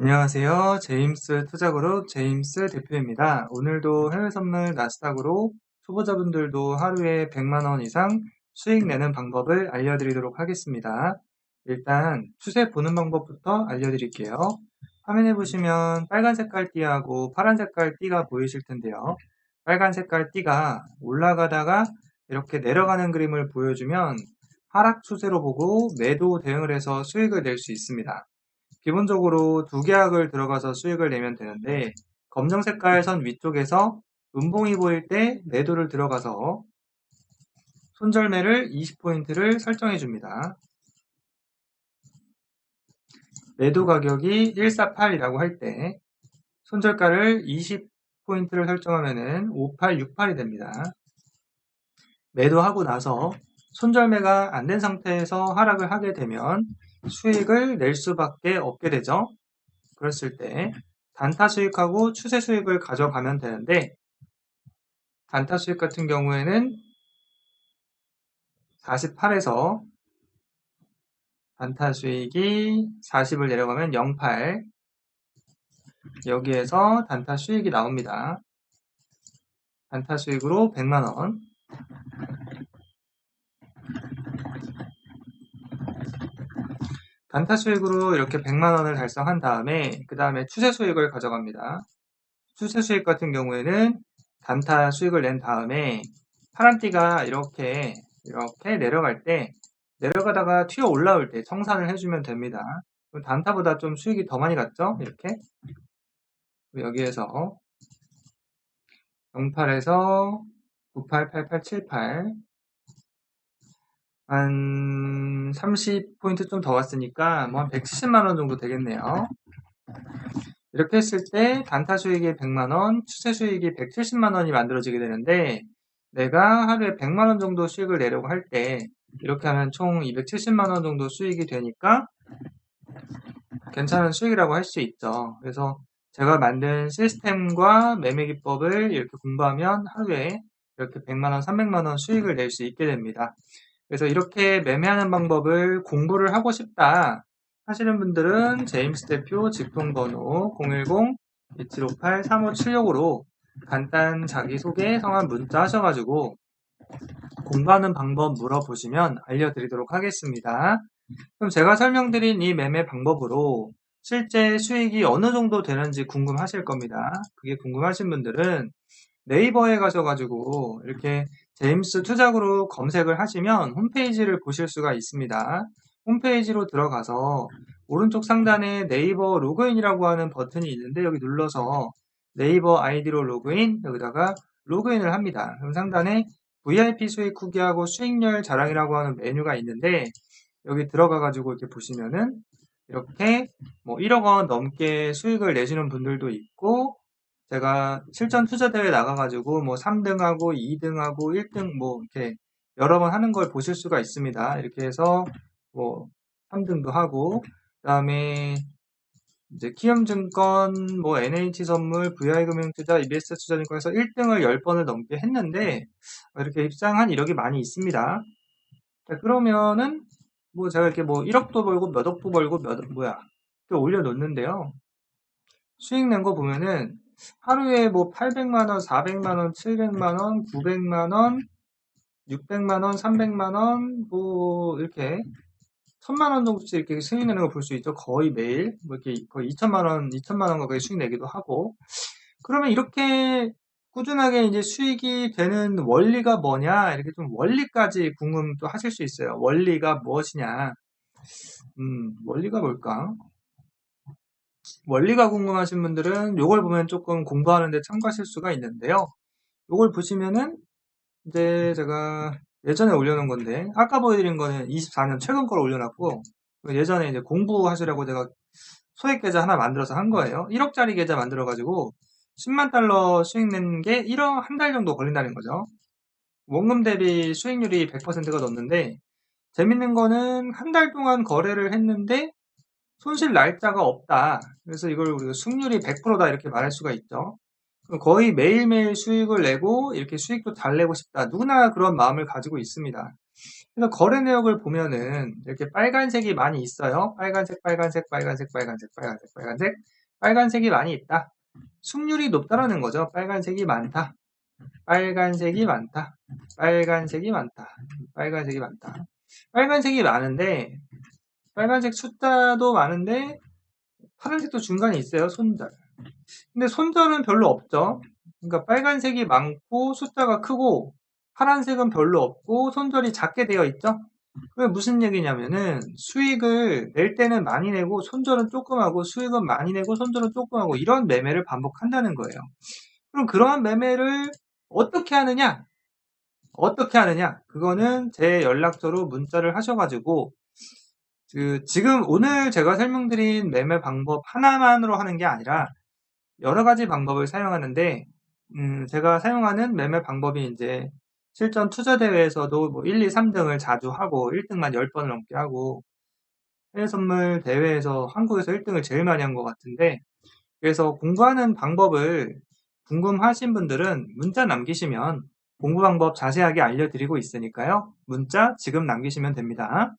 안녕하세요. 제임스 투자그룹 제임스 대표입니다. 오늘도 해외 선물 나스닥으로 초보자분들도 하루에 100만원 이상 수익 내는 방법을 알려드리도록 하겠습니다. 일단 추세 보는 방법부터 알려드릴게요. 화면에 보시면 빨간 색깔 띠하고 파란 색깔 띠가 보이실 텐데요. 빨간 색깔 띠가 올라가다가 이렇게 내려가는 그림을 보여주면 하락 추세로 보고 매도 대응을 해서 수익을 낼 수 있습니다. 기본적으로 두 계약을 들어가서 수익을 내면 되는데 검정 색깔 선 위쪽에서 음봉이 보일 때 매도를 들어가서 손절매를 20포인트를 설정해 줍니다. 매도 가격이 148이라고 할 때 손절가를 20포인트를 설정하면 5868이 됩니다. 매도하고 나서 손절매가 안 된 상태에서 하락을 하게 되면 수익을 낼 수밖에 없게 되죠. 그랬을 때 단타 수익하고 추세 수익을 가져가면 되는데 단타 수익 같은 경우에는 48에서 단타 수익이 40을 내려가면 08 여기에서 단타 수익이 나옵니다. 단타 수익으로 100만원 단타 수익으로 이렇게 100만 원을 달성한 다음에 그 다음에 추세 수익을 가져갑니다. 추세 수익 같은 경우에는 단타 수익을 낸 다음에 파란띠가 이렇게 이렇게 내려갈 때 내려가다가 튀어 올라올 때 청산을 해주면 됩니다. 단타보다 좀 수익이 더 많이 갔죠? 이렇게 여기에서 08에서 988878 한 30포인트 좀 더 왔으니까 뭐 한 170만 원 정도 되겠네요. 이렇게 했을 때 단타 수익이 100만 원, 추세 수익이 170만 원이 만들어지게 되는데 내가 하루에 100만 원 정도 수익을 내려고 할 때 이렇게 하면 총 270만 원 정도 수익이 되니까 괜찮은 수익이라고 할 수 있죠. 그래서 제가 만든 시스템과 매매 기법을 이렇게 공부하면 하루에 이렇게 100만원, 300만원 수익을 낼 수 있게 됩니다. 그래서 이렇게 매매하는 방법을 공부를 하고 싶다 하시는 분들은 제임스 대표 직통번호 010-2758-3576으로 간단 자기소개 성함 문자 하셔가지고 공부하는 방법 물어보시면 알려드리도록 하겠습니다. 그럼 제가 설명드린 이 매매 방법으로 실제 수익이 어느 정도 되는지 궁금하실 겁니다. 그게 궁금하신 분들은 네이버에 가셔가지고 이렇게 제임스 투자그룹 검색을 하시면 홈페이지를 보실 수가 있습니다. 홈페이지로 들어가서 오른쪽 상단에 네이버 로그인이라고 하는 버튼이 있는데 여기 눌러서 네이버 아이디로 로그인 여기다가 로그인을 합니다. 그럼 상단에 VIP 수익 후기하고 수익률 자랑이라고 하는 메뉴가 있는데 여기 들어가 가지고 이렇게 보시면은 이렇게 뭐 1억 원 넘게 수익을 내시는 분들도 있고 제가 실전 투자 대회 나가가지고 뭐 3등하고 2등하고 1등 뭐 이렇게 여러 번 하는 걸 보실 수가 있습니다. 이렇게 해서 뭐 3등도 하고 그다음에 이제 키움증권, 뭐 NH선물, VI금융투자, EBS 투자증권에서 1등을 10번을 넘게 했는데 이렇게 입상한 이력이 많이 있습니다. 그러면은 뭐 제가 이렇게 뭐 1억도 벌고 몇 억도 벌고 몇 뭐야 이렇게 올려놓는데요. 수익 낸 거 보면은 하루에 뭐 800만 원, 400만 원, 700만 원, 900만 원, 600만 원, 300만 원, 뭐, 이렇게, 1000만원 정도씩 이렇게 수익 내는 걸 볼 수 있죠. 거의 매일. 뭐 이렇게 거의 2천만 원, 2천만 원 가까이 수익 내기도 하고. 그러면 이렇게 꾸준하게 이제 수익이 되는 원리가 뭐냐, 이렇게 좀 원리까지 궁금 또 하실 수 있어요. 원리가 무엇이냐. 음, 원리가 뭘까? 원리가 궁금하신 분들은 이걸 보면 조금 공부하는데 참고하실 수가 있는데요. 이걸 보시면은 이제 제가 예전에 올려놓은 건데 아까 보여드린 거는 24년 최근 걸 올려놨고 예전에 이제 공부하시라고 제가 소액 계좌 하나 만들어서 한 거예요. 1억짜리 계좌 만들어가지고 10만 달러 수익 낸게 1억 한 달 정도 걸린다는 거죠. 원금 대비 수익률이 100%가 넘는데 재밌는 거는 한 달 동안 거래를 했는데 손실 날짜가 없다. 그래서 이걸 우리가 승률이 100%다 이렇게 말할 수가 있죠. 거의 매일매일 수익을 내고 이렇게 수익도 잘 내고 싶다. 누구나 그런 마음을 가지고 있습니다. 그래서 거래 내역을 보면은 이렇게 빨간색이 많이 있어요. 빨간색, 빨간색, 빨간색, 빨간색, 빨간색, 빨간색, 빨간색이 많이 있다. 승률이 높다라는 거죠. 빨간색이 많다. 빨간색이 많다. 빨간색이 많다. 빨간색이 많다. 빨간색이 많은데 빨간색 숫자도 많은데 파란색도 중간에 있어요. 손절. 근데 손절은 별로 없죠. 그러니까 빨간색이 많고 숫자가 크고 파란색은 별로 없고 손절이 작게 되어 있죠. 그게 무슨 얘기냐면은 수익을 낼 때는 많이 내고 손절은 조금 하고 수익은 많이 내고 손절은 조금 하고 이런 매매를 반복한다는 거예요. 그럼 그러한 매매를 어떻게 하느냐? 어떻게 하느냐? 그거는 제 연락처로 문자를 하셔가지고 그 지금 오늘 제가 설명드린 매매 방법 하나만으로 하는 게 아니라 여러 가지 방법을 사용하는데 음, 제가 사용하는 매매 방법이 이제 실전 투자 대회에서도 뭐 1, 2, 3등을 자주 하고 1등만 10번을 넘게 하고 해외 선물 대회에서 한국에서 1등을 제일 많이 한 것 같은데 그래서 공부하는 방법을 궁금하신 분들은 문자 남기시면 공부 방법 자세하게 알려드리고 있으니까요. 문자 지금 남기시면 됩니다.